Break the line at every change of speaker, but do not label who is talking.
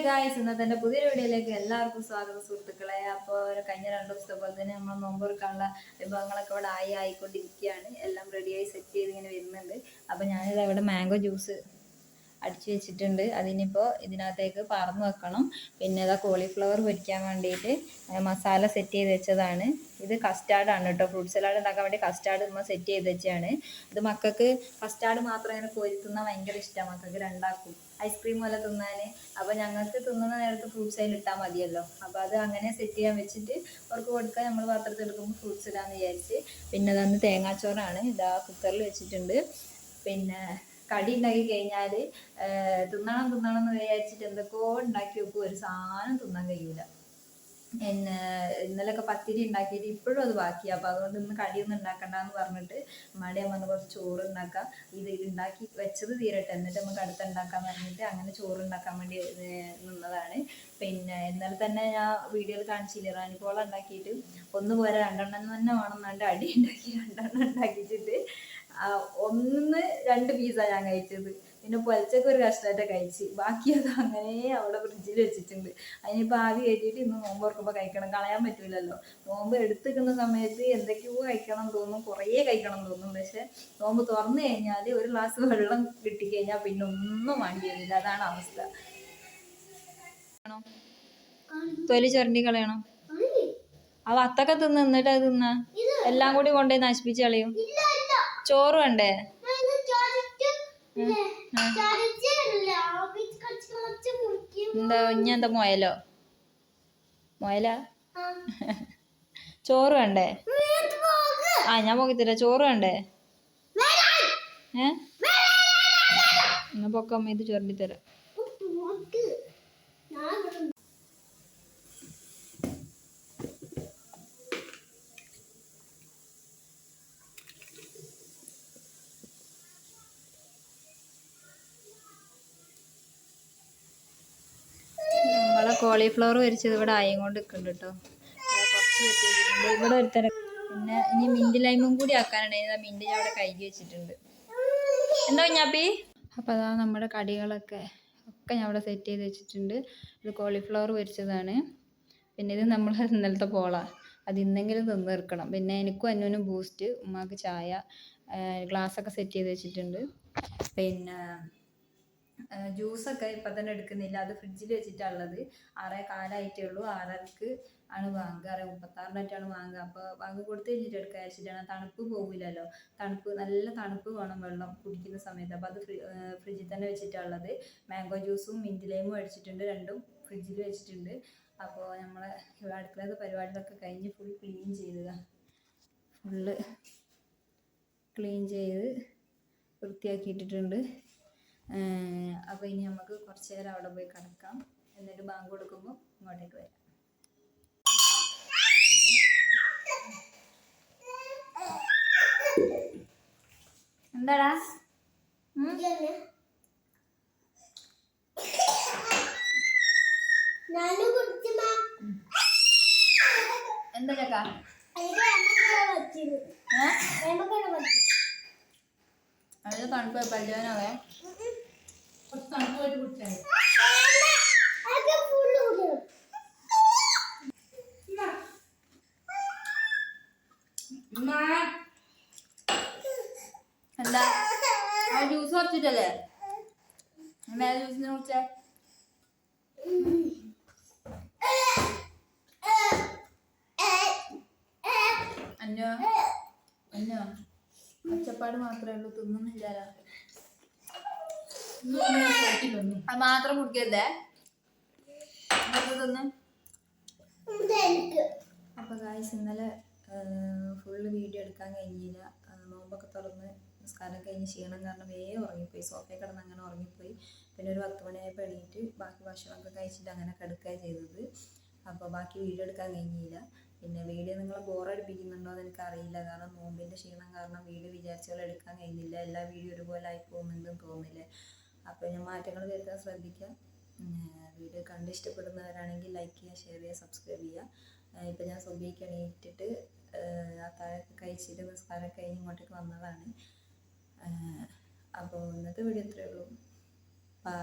Guys ഇന്നത്തെ എന്റെ പുതിയൊരു വീഡിയോയിലേക്ക് എല്ലാവർക്കും സ്വാഗതം സുഹൃത്തുക്കളെ. അപ്പോൾ കഴിഞ്ഞ രണ്ട് ദിവസത്തെ പോലെ തന്നെ നമ്മൾ നോമ്പൊറുക്കാനുള്ള വിഭവങ്ങളൊക്കെ ഇവിടെ ആയി ആയിക്കൊണ്ടിരിക്കുകയാണ്. എല്ലാം റെഡിയായി സെറ്റ് ചെയ്ത് ഇങ്ങനെ വരുന്നുണ്ട്. അപ്പോൾ ഞാനിത് ഇവിടെ മാംഗോ ജ്യൂസ് അടിച്ചു വെച്ചിട്ടുണ്ട്. അതിനിപ്പോൾ ഇതിനകത്തേക്ക് പറന്ന് വെക്കണം. പിന്നെ ഇതാ കോളിഫ്ലവർ പൊരിക്കാൻ വേണ്ടിയിട്ട് മസാല സെറ്റ് ചെയ്ത് വെച്ചതാണ്. ഇത് കസ്റ്റാർഡാണ് കേട്ടോ. ഫ്രൂട്ട് സലാഡ് ഉണ്ടാക്കാൻ വേണ്ടി കസ്റ്റാർഡ് നമ്മൾ സെറ്റ് ചെയ്ത് വെച്ചതാണ്. ഇത് മക്കൾക്ക് കസ്റ്റാർഡ് മാത്രം ഇങ്ങനെ പൊരുത്തുന്ന ഭയങ്കര ഇഷ്ടമാണ് മക്കൾക്ക് രണ്ടാക്കും ഐസ്ക്രീം പോലെ തിന്നാൻ അപ്പോൾ ഞങ്ങൾക്ക് തിന്നുന്ന നേരത്ത് ഫ്രൂട്ട്സ് അതിൽ ഇട്ടാൽ മതിയല്ലോ. അപ്പോൾ അത് അങ്ങനെ സെറ്റ് ചെയ്യാൻ വെച്ചിട്ട് അവർക്ക് കൊടുക്കാൻ നമ്മൾ പാത്രത്തിൽ എടുക്കുമ്പോൾ ഫ്രൂട്ട്സ് ഇടാന്ന് വിചാരിച്ച്. പിന്നെ അതന്ന് തേങ്ങാച്ചോറാണ്. ഇതാ കുക്കറിൽ വെച്ചിട്ടുണ്ട്. പിന്നെ കടി ഉണ്ടാക്കി കഴിഞ്ഞാൽ തിന്നണം തിന്നണം എന്ന് വിചാരിച്ചിട്ട് എന്തൊക്കെയോ ഉണ്ടാക്കി വെക്കും. ഒരു സാധനം തിന്നാൻ കഴിയൂല. പിന്നെ ഇന്നലെയൊക്കെ പത്തിരി ഉണ്ടാക്കിയിട്ട് ഇപ്പോഴും അത് ബാക്കിയാ. അപ്പോൾ അതുകൊണ്ട് ഇന്ന് കടിയൊന്നും ഉണ്ടാക്കണ്ട എന്ന് പറഞ്ഞിട്ട് മടിയാൻ വന്ന് കുറച്ച് ചോറ് ഉണ്ടാക്കാം. ഇത് ഉണ്ടാക്കി വെച്ചത് തീരട്ടെ. എന്നിട്ട് നമുക്ക് അടുത്ത് ഉണ്ടാക്കാൻ പറഞ്ഞിട്ട് അങ്ങനെ ചോറ് ഉണ്ടാക്കാൻ വേണ്ടി നിന്നതാണ്. പിന്നെ ഇന്നലെ തന്നെ ഞാൻ വീഡിയോയിൽ കാണിച്ചില്ല റാണിക്കോള ഉണ്ടാക്കിയിട്ട്. ഒന്ന് പോരാ രണ്ടെണ്ണം തന്നെ വേണമെന്നാണ്ട് അടി ഉണ്ടാക്കി രണ്ടെണ്ണം ഉണ്ടാക്കിച്ചിട്ട് ഒന്ന് രണ്ട് പീസാണ് ഞാൻ കഴിച്ചത്. പിന്നെ പൊലച്ചൊക്കെ ഒരു കഷ്ണമായിട്ട് കഴിച്ച്. ബാക്കി അത് അങ്ങനെ അവിടെ ഫ്രിഡ്ജിൽ വെച്ചിട്ടുണ്ട്. അതിനിപ്പോൾ ആവി കയറ്റിയിട്ട് ഇന്ന് നോമ്പ് ഓർക്കുമ്പോൾ കഴിക്കണം. കളയാൻ പറ്റില്ലല്ലോ നോമ്പ് എടുത്തിക്കുന്ന സമയത്ത് എന്തൊക്കെയോ കഴിക്കണം തോന്നും. കുറേ കഴിക്കണം തോന്നും. പക്ഷെ നോമ്പ് തുറന്നു കഴിഞ്ഞാൽ ഒരു ഗ്ലാസ് വെള്ളം കിട്ടിക്കഴിഞ്ഞാൽ പിന്നെ ഒന്നും വേണ്ടി വരുന്നില്ല അതാണ് അവസ്ഥ. തൊലി ചുരണ്ടി കളയണം. അവ അത്തൊക്കെ തിന്ന് എന്നിട്ട് അത് തിന്ന? എല്ലാം കൂടി കൊണ്ടുപോയി നശിപ്പിച്ച് കളയും. ചോറ് വേണ്ടേ? എന്താ ഇനി എന്താ മുയലോ? മുയല? ചോറ് വേണ്ടേ? ആ ഞാൻ പോക്കി തരാം. ചോറ് വേണ്ടേ? ഏ? എന്നാ പൊക്കമ്മ ഇത് ചുരണ്ടി കോളിഫ്ലവർ വരിച്ചത് ഇവിടെ ആയും കൊണ്ട് നിൽക്കുന്നുണ്ട് കേട്ടോ. കുറച്ച് വെച്ചിട്ടുണ്ട് ഇവിടെ പിന്നെ ഇനി മിന്റ് ലൈമും കൂടി ആക്കാനുണ്ടെങ്കിൽ മിന്റ് ഞാൻ അവിടെ കഴുകി വെച്ചിട്ടുണ്ട്. എന്താ കുഞ്ഞാപ്പി? അപ്പോൾ അതാ നമ്മുടെ കടികളൊക്കെ ഒക്കെ ഞാൻ അവിടെ സെറ്റ് ചെയ്ത് വെച്ചിട്ടുണ്ട്. ഇത് കോളിഫ്ലവർ പൊരിച്ചതാണ്. പിന്നെ ഇത് നമ്മൾ ഇന്നലത്തെ പോള. അത് ഇന്നെങ്കിലും തിന്ന് തീർക്കണം. പിന്നെ എനിക്കും അന്നുവിനും ബൂസ്റ്റ് ഉമ്മാക്ക് ചായ ഗ്ലാസ് ഒക്കെ സെറ്റ് ചെയ്ത് വെച്ചിട്ടുണ്ട്. പിന്നെ ജ്യൂസൊക്കെ ഇപ്പം തന്നെ എടുക്കുന്നില്ല. അത് ഫ്രിഡ്ജിൽ വെച്ചിട്ടുള്ളത് ആറേ കാലായിട്ടേ ഉള്ളൂ. ആറരക്ക് ആണ് വാങ്ങുക. ആറേ മുപ്പത്താറിനായിട്ടാണ് വാങ്ങുക. അപ്പോൾ വാങ്ങി കൊടുത്ത് കഴിഞ്ഞിട്ട് എടുക്കുക വെച്ചിട്ടാണ് തണുപ്പ് പോകില്ലല്ലോ തണുപ്പ് നല്ല തണുപ്പ് വേണം വെള്ളം കുടിക്കുന്ന സമയത്ത്. അപ്പോൾ അത് ഫ്രിഡ്ജിൽ തന്നെ വെച്ചിട്ടുള്ളത് മാംഗോ ജ്യൂസും മിന്റ് ലൈമും അടിച്ചിട്ടുണ്ട് രണ്ടും ഫ്രിഡ്ജിൽ വെച്ചിട്ടുണ്ട്. അപ്പോൾ ഇവിടെ അടുക്കളത്തെ പരിപാടികളൊക്കെ കഴിഞ്ഞ് ഫുൾ ക്ലീൻ ചെയ്തുക. ഫുള്ള് ക്ലീൻ ചെയ്ത് വൃത്തിയാക്കിയിട്ടിട്ടുണ്ട്. അപ്പോൾ ഇനി നമുക്ക് കുറച്ച് നേരം അവിടെ പോയി കിടക്കാം. എന്നിട്ട് ബാങ്ക് കൊടുക്കുമ്പോൾ ഇങ്ങോട്ടേക്ക് വരാം. എന്താടാ? എന്താ ചക്ക
അതിന്
തണുപ്പ് പല്ലുവാനാവേ കുറച്ച് തണുപ്പ് പോയിട്ട് കുടിച്ചാൽ എന്താ? ആ ജ്യൂസ് കുറച്ചിട്ടല്ലേ? മേലെ ജ്യൂസിനെ കുറിച്ചേ അന്നോ? അന്നോ? ഒച്ചപ്പാട് മാത്രമേ ഉള്ളൂ തിന്നുന്നില്ലാലോ മാത്രം കുടിക്കരുതേ. അപ്പോൾ ഗായ്സ് ഇന്നലെ ഫുള്ള് വീഡിയോ എടുക്കാൻ കഴിഞ്ഞില്ല. നോമ്പൊക്കെ തുറന്ന് നിസ്കാരം കഴിഞ്ഞ് ക്ഷീണം കാരണം വേഗം ഉറങ്ങിപ്പോയി. സോഫയിൽ കിടന്ന് അങ്ങനെ ഉറങ്ങിപ്പോയി. പിന്നെ ഒരു പത്ത് മണിയായപ്പോൾ എണീറ്റ് ബാക്കി ഭക്ഷണമൊക്കെ കഴിച്ചിട്ട് അങ്ങനെ കിടക്കുക ചെയ്തത്. അപ്പോൾ ബാക്കി വീഡിയോ എടുക്കാൻ കഴിഞ്ഞില്ല. പിന്നെ വീഡിയോ നിങ്ങളെ ബോറടിപ്പിക്കുന്നുണ്ടോ എന്ന് എനിക്കറിയില്ല കാരണം നോമ്പിന്റെ ക്ഷീണം കാരണം വീഡിയോ വിചാരിച്ച എടുക്കാൻ കഴിഞ്ഞില്ല. എല്ലാ വീഡിയോ ഒരുപോലെ ആയി പോകുന്നുണ്ടെന്ന് തോന്നുന്നില്ലേ? അപ്പോൾ ഞാൻ മാറ്റങ്ങൾ വരുത്താൻ ശ്രദ്ധിക്കാം വീഡിയോ കണ്ട് ഇഷ്ടപ്പെടുന്നവരാണെങ്കിൽ ലൈക്ക് ചെയ്യുക ഷെയർ ചെയ്യുക സബ്സ്ക്രൈബ് ചെയ്യുക. ഇപ്പം ഞാൻ സുബിക്ക് എണീറ്റിട്ട് അത്താഴമൊക്കെ കഴിച്ചിട്ട് നിസ്കാരം കഴിഞ്ഞ് ഇങ്ങോട്ടേക്ക് വന്നതാണ്. അപ്പോൾ ഇന്നത്തെ വീഡിയോ ഇത്രയേ ഉള്ളൂ. ബൈ